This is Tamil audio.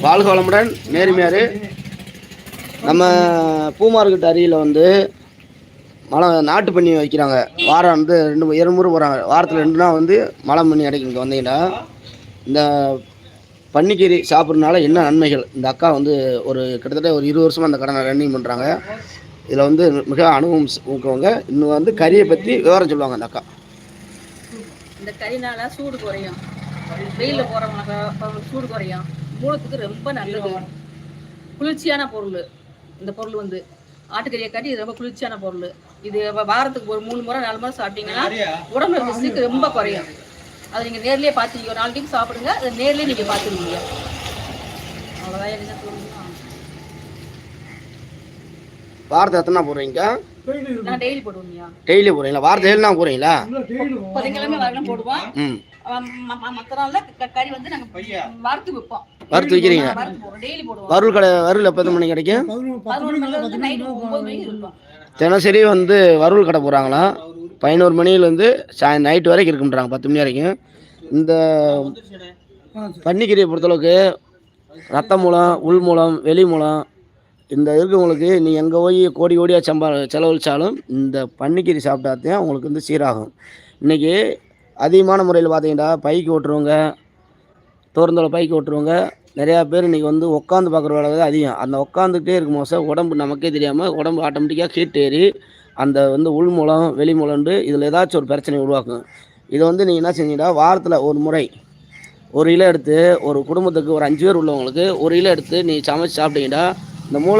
வாழ்க வளமுடன் நேர்மையார் நம்ம பூ மார்க்கெட் அருகில் வந்து மழை நாட்டு பண்ணி வைக்கிறாங்க. வாரம் வந்து ரெண்டு இரண்டு முறை போகிறாங்க வாரத்தில் ரெண்டு நாள் வந்து மழை பண்ணி கிடைக்கும் இங்கே வந்தீங்கன்னா. இந்த பன்னிக்கீரி சாப்பிட்றதுனால என்ன நன்மைகள்? இந்த அக்கா வந்து ஒரு கிட்டத்தட்ட ஒரு இருபது வருஷமாக அந்த கடனை ரன்னிங் பண்ணுறாங்க இதில் வந்து மிக அனுபவம் ஸ்- இன்னும் வந்து கறியை பற்றி விவரம் சொல்லுவாங்க அந்த அக்கா. இந்த கறினால சூடு குறையும். வெயிலில் போகிறவங்களுக்கு அவங்களுக்கு சூடு குறையும் மூலத்துக்கு ரொம்ப நல்லது. குளிர்ச்சியான பொருள். இந்த பொருள் வந்து ஆட்டுக்கறியை காட்டி இது ரொம்ப குளிர்ச்சியான பொருள். இது வாரத்துக்கு ஒரு மூணு முறை நாலு முறை சாப்பிட்டீங்கன்னா உடம்புல இருக்க சீக்கு ரொம்ப குறையும். அதை நீங்கள் நேர்லயே பார்த்துருக்கீங்க ஒரு நாலு டைம் சாப்பிடுங்க. அதை நேர்லயே நீங்கள் பார்த்துருவீங்க அவ்வளோதான் என்ன வாரத்தை எத்தனை போடுறீங்க நான் டெய்லி போடுவோம்யா டெய்லி போடுறீங்களா வாரத்தை ஏழு வரணும் போடுவோம். ம். மற்ற நாள்ல க- கறி வந்து நாங்க வறுத்து வைப்போம். வறுத்து வைக்கிறீங்க? வறுவல் கடை வறுவல் எப்போ எத்தனை மணிக்கு கிடைக்கும்? தினசரி வந்து வறுவல் கடை போகிறாங்களாம் பதினோரு மணிலேருந்து சாய் நைட்டு வரைக்கும் இருக்குன்றாங்க பத்து மணி வரைக்கும். இந்த பன்னிக்கீரையை பொறுத்தளவுக்கு ரத்த மூலம் உள் மூலம் வெளி மூலம் இந்த இருக்கவங்களுக்கு நீ எங்கே போய் கோடி கோடியாக சம்பா செலவழிச்சாலும் இந்த பன்னிக்கீரை சாப்பிட்டாதான் உங்களுக்கு வந்து சீராகும். இன்றைக்கி அதிகமான முறையில் பார்த்தீங்கன்னா பைக்கு ஓட்டுறவங்க தோறந்தோட பைக்கு ஓட்டுறவங்க நிறையா பேர் இன்றைக்கி வந்து உட்காந்து பார்க்குற வேலை தான் அதிகம். அந்த உட்காந்துக்கிட்டே இருக்கும் மோசம் உடம்பு நமக்கே தெரியாமல் உடம்பு ஆட்டோமேட்டிக்காக ஹீட் ஏறி அந்த வந்து உள் மூலம் வெளி மூலம்ன்று இதில் ஏதாச்சும் ஒரு பிரச்சனை உருவாக்கும். இதை வந்து நீங்கள் என்ன செஞ்சீங்கன்னா வாரத்தில் ஒரு முறை ஒரு கிலோ எடுத்து ஒரு குடும்பத்துக்கு ஒரு அஞ்சு பேர் உள்ளவங்களுக்கு ஒரு கிலோ எடுத்து நீ சமைச்சு சாப்பிட்டீங்கன்னா இந்த மூளை